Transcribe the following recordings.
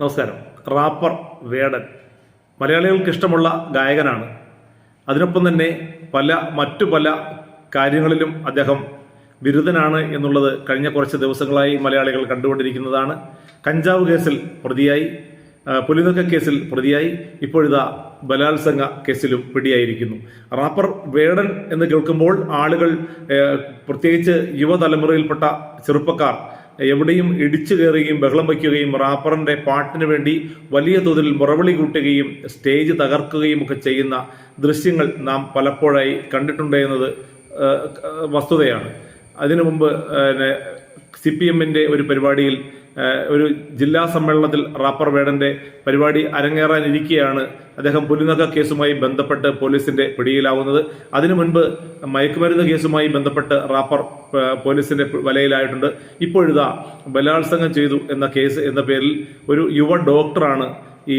നമസ്കാരം. റാപ്പർ വേടൻ. മലയാളികൾക്ക് ഇഷ്ടമുള്ള ഗായകനാണ്. അതിനൊപ്പം തന്നെ പല മറ്റു പല കാര്യങ്ങളിലും അദ്ദേഹം ബിരുദനാണ് എന്നുള്ളത് കഴിഞ്ഞ കുറച്ച് ദിവസങ്ങളായി മലയാളികൾ കണ്ടുകൊണ്ടിരിക്കുന്നതാണ്. കഞ്ചാവ് കേസിൽ പ്രതിയായി പുലിനക്ക കേസിൽ പ്രതിയായി ഇപ്പോഴിതാ ബലാത്സംഗ കേസിലും പിടിയായിരിക്കുന്നു. റാപ്പർ വേടൻ എന്ന് കേൾക്കുമ്പോൾ ആളുകൾ പ്രത്യേകിച്ച് യുവതലമുറയിൽപ്പെട്ട ചെറുപ്പക്കാർ എവിടെയും ഇടിച്ചു കയറുകയും ബഹളം വയ്ക്കുകയും റാപ്പറിന്റെ പാട്ടിന് വേണ്ടി വലിയ തോതിൽ മുറവിളി കൂട്ടുകയും സ്റ്റേജ് തകർക്കുകയും ഒക്കെ ചെയ്യുന്ന ദൃശ്യങ്ങൾ നാം പലപ്പോഴായി കണ്ടിട്ടുണ്ട് എന്നത് വസ്തുതയാണ്. അതിനു മുമ്പ് സി പി എമ്മിന്റെ ഒരു പരിപാടിയിൽ ഒരു ജില്ലാ സമ്മേളനത്തിൽ റാപ്പർ വേടന്റെ പരിപാടി അരങ്ങേറാനിരിക്കെയാണ് അദ്ദേഹം പുലിനക കേസുമായി ബന്ധപ്പെട്ട് പോലീസിന്റെ പിടിയിലാവുന്നത്. അതിനു മുൻപ് മയക്കുമരുന്ന് കേസുമായി ബന്ധപ്പെട്ട് റാപ്പർ പോലീസിന്റെ വലയിലായിട്ടുണ്ട്. ഇപ്പോഴിതാ ബലാത്സംഗം ചെയ്തു എന്ന കേസ് എന്ന പേരിൽ ഒരു യുവ ഡോക്ടറാണ് ഈ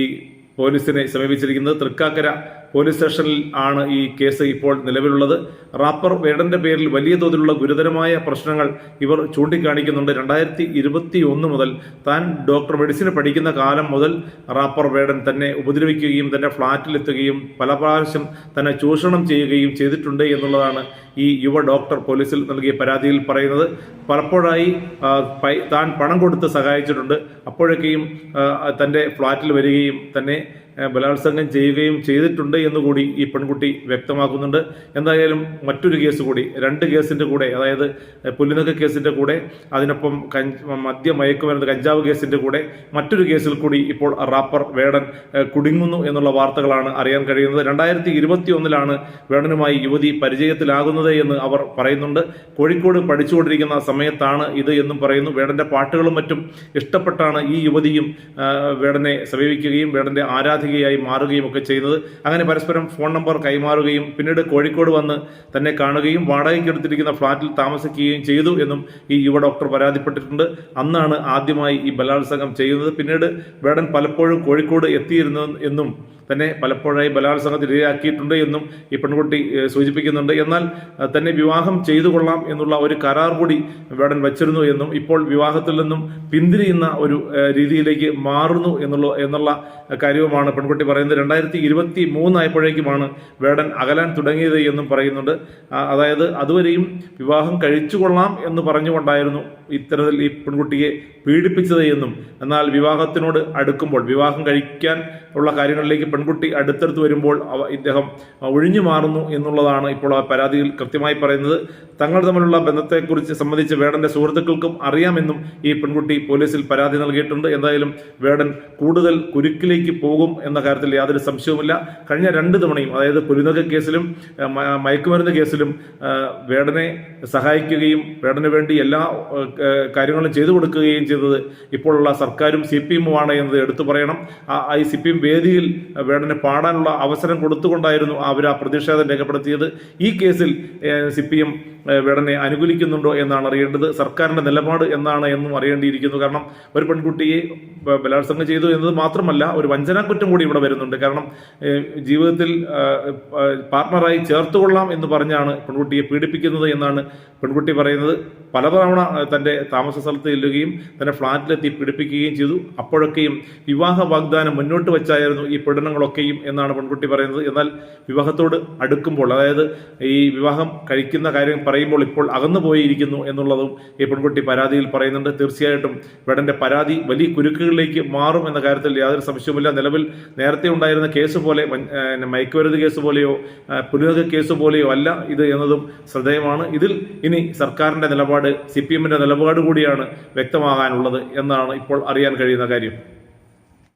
പോലീസിനെ സമീപിച്ചിരിക്കുന്നത്. തൃക്കാക്കര പോലീസ് സ്റ്റേഷനിൽ ആണ് ഈ കേസ് ഇപ്പോൾ നിലവിലുള്ളത്. റാപ്പർ വേടന്റെ പേരിൽ വലിയ തോതിലുള്ള ഗുരുതരമായ പ്രശ്നങ്ങൾ ഇവർ ചൂണ്ടിക്കാണിക്കുന്നുണ്ട്. രണ്ടായിരത്തി ഇരുപത്തി ഒന്ന് മുതൽ താൻ ഡോക്ടർ മെഡിസിൻ പഠിക്കുന്ന കാലം മുതൽ റാപ്പർ വേടൻ തന്നെ ഉപദ്രവിക്കുകയും തന്റെ ഫ്ളാറ്റിലെത്തുകയും പല പ്രാവശ്യം തന്നെ ചൂഷണം ചെയ്യുകയും ചെയ്തിട്ടുണ്ട് എന്നുള്ളതാണ് ഈ യുവ ഡോക്ടർ പോലീസിൽ നൽകിയ പരാതിയിൽ പറയുന്നത് പലപ്പോഴായി താൻ പണം കൊടുത്ത് സഹായിച്ചിട്ടുണ്ട്. അപ്പോഴൊക്കെയും തന്റെ ഫ്ളാറ്റിൽ വരികയും തന്നെ ബലാത്സംഗം ചെയ്യുകയും ചെയ്തിട്ടുണ്ട് എന്നുകൂടി ഈ പെൺകുട്ടി വ്യക്തമാക്കുന്നുണ്ട്. എന്തായാലും മറ്റൊരു കേസ് കൂടി രണ്ട് കേസിന്റെ കൂടെ അതായത് പുല്ലുനക്ക കേസിന്റെ കൂടെ അതിനൊപ്പം കഞ്ച് മദ്യമയക്കുമരുന്ന് കഞ്ചാവ് കേസിന്റെ കൂടെ മറ്റൊരു കേസിൽ കൂടി ഇപ്പോൾ റാപ്പർ വേടൻ കുടുങ്ങുന്നു എന്നുള്ള വാർത്തകളാണ് അറിയാൻ കഴിയുന്നത്. രണ്ടായിരത്തി ഇരുപത്തി ഒന്നിലാണ് വേടനുമായി യുവതി പരിചയത്തിലാകുന്നത് എന്ന് അവർ പറയുന്നുണ്ട്. കോഴിക്കോട് പഠിച്ചുകൊണ്ടിരിക്കുന്ന സമയത്താണ് ഇത് എന്നും പറയുന്നു. വേടന്റെ പാട്ടുകളും മറ്റും ഇഷ്ടപ്പെട്ടാണ് ഈ യുവതിയും വേടനെ സമീപിക്കുകയും വേടന്റെ ആരാധികയായി മാറുകയും ഒക്കെ ചെയ്യുന്നത്. അങ്ങനെ പരസ്പരം ഫോൺ നമ്പർ കൈമാറുകയും പിന്നീട് കോഴിക്കോട് വന്ന് തന്നെ കാണുകയും വാടകയ്ക്ക് എടുത്തിരിക്കുന്ന ഫ്ളാറ്റിൽ താമസിക്കുകയും ചെയ്തു എന്നും ഈ യുവ ഡോക്ടർ പരാതിപ്പെട്ടിട്ടുണ്ട്. അന്നാണ് ആദ്യമായി ഈ ബലാത്സംഗം ചെയ്യുന്നത്. പിന്നീട് വേടൻ പലപ്പോഴും കോഴിക്കോട് എത്തിയിരുന്നു എന്നും തന്നെ പലപ്പോഴായി ബലാത്സംഗത്തിന് ഇരയാക്കിയിട്ടുണ്ട് എന്നും ഈ പെൺകുട്ടി സൂചിപ്പിക്കുന്നുണ്ട്. എന്നാൽ തന്നെ വിവാഹം ചെയ്തു കൊള്ളാം എന്നുള്ള ഒരു കരാർ കൂടി വേടൻ വച്ചിരുന്നു എന്നും ഇപ്പോൾ വിവാഹത്തിൽ നിന്നും പിന്തിരിയുന്ന ഒരു രീതിയിലേക്ക് മാറുന്നു എന്നുള്ള എന്നുള്ള കാര്യവുമാണ് പെൺകുട്ടി പറയുന്നത്. രണ്ടായിരത്തി ഇരുപത്തി മൂന്നായപ്പോഴേക്കുമാണ് വേടൻ അകലാൻ തുടങ്ങിയത് എന്നും പറയുന്നുണ്ട്. അതായത് അതുവരെയും വിവാഹം കഴിച്ചു കൊള്ളാം എന്ന് പറഞ്ഞുകൊണ്ടായിരുന്നു ഇത്തരത്തിൽ ഈ പെൺകുട്ടിയെ പീഡിപ്പിച്ചത് എന്നും എന്നാൽ വിവാഹത്തിനോട് അടുക്കുമ്പോൾ വിവാഹം കഴിക്കാൻ ഉള്ള കാര്യങ്ങളിലേക്ക് പെൺകുട്ടി അടുത്തടുത്ത് വരുമ്പോൾ അവ ഇദ്ദേഹം ഒഴിഞ്ഞു മാറുന്നു എന്നുള്ളതാണ് ഇപ്പോൾ ആ പരാതിയിൽ കൃത്യമായി പറയുന്നത്. തങ്ങൾ തമ്മിലുള്ള ബന്ധത്തെക്കുറിച്ച് സംബന്ധിച്ച് വേടന്റെ സുഹൃത്തുക്കൾക്കും അറിയാമെന്നും ഈ പെൺകുട്ടി പോലീസിൽ പരാതി നൽകിയിട്ടുണ്ട്. എന്തായാലും വേടൻ കൂടുതൽ കുരുക്കിലേക്ക് പോകും എന്ന കാര്യത്തിൽ യാതൊരു സംശയവുമില്ല. കഴിഞ്ഞ രണ്ട് തവണയും അതായത് പുലിനക കേസിലും മയക്കുമരുന്ന് കേസിലും വേടനെ സഹായിക്കുകയും വേടന് വേണ്ടി എല്ലാ കാര്യങ്ങളും ചെയ്തു കൊടുക്കുകയും ചെയ്തത്. ഇപ്പോഴുള്ള സർക്കാരും സി പി എമ്മുമാണ് എന്നത് എടുത്തു പറയണം. ഈ സി പി എം വേദിയിൽ വേടന് പാടാനുള്ള അവസരം കൊടുത്തുകൊണ്ടായിരുന്നു അവർ ആ പ്രതിഷേധം രേഖപ്പെടുത്തിയത്. ഈ കേസിൽ സി പി എം വേടനെ അനുകൂലിക്കുന്നുണ്ടോ എന്നാണ് അറിയേണ്ടത്. സർക്കാരിന്റെ നിലപാട് എന്നാണ് എന്നും അറിയേണ്ടിയിരിക്കുന്നു. കാരണം ഒരു പെൺകുട്ടിയെ ബലാത്സംഗം ചെയ്തു എന്നത് മാത്രമല്ല ഒരു വഞ്ചനാക്കുറ്റം കൂടി ഇവിടെ വരുന്നുണ്ട്. കാരണം ജീവിതത്തിൽ പാർട്ണറായി ചേർത്തുകൊള്ളാം എന്ന് പറഞ്ഞാണ് പെൺകുട്ടിയെ പീഡിപ്പിക്കുന്നത് എന്നാണ് പെൺകുട്ടി പറയുന്നത്. പലതവണ ആഹ്, തന്റെ താമസ സ്ഥലത്ത് ചെല്ലുകയും തന്റെ ഫ്ളാറ്റിലെത്തി പീഡിപ്പിക്കുകയും ചെയ്തു. അപ്പോഴൊക്കെയും വിവാഹ വാഗ്ദാനം മുന്നോട്ട് വെച്ചായിരുന്നു ഈ പീഡനങ്ങളൊക്കെയും എന്നാണ് പെൺകുട്ടി പറയുന്നത്. എന്നാൽ വിവാഹത്തോട് അടുക്കുമ്പോൾ അതായത് ഈ വിവാഹം കഴിക്കുന്ന കാര്യം പറയുമ്പോൾ ഇപ്പോൾ അകന്നു പോയിരിക്കുന്നു എന്നുള്ളതും ഈ പെൺകുട്ടി പരാതിയിൽ പറയുന്നുണ്ട്. തീർച്ചയായിട്ടും വെടന്റെ പരാതി വലിയ കുരുക്കുകളിലേക്ക് മാറും എന്ന കാര്യത്തിൽ യാതൊരു സംശയവുമില്ല. നിലവിൽ നേരത്തെ ഉണ്ടായിരുന്ന കേസ് പോലെ മയക്കുവരുത് കേസ് പോലെയോ പുനരക കേസ് പോലെയോ അല്ല ഇത് എന്നതും ശ്രദ്ധേയമാണ്. ഇതിൽ ഇനി സർക്കാരിന്റെ നിലപാട് സി പി എമ്മിന്റെ നിലപാട് കൂടിയാണ് വ്യക്തമാകാനുള്ളത് എന്നാണ് ഇപ്പോൾ അറിയാൻ കഴിയുന്ന കാര്യം.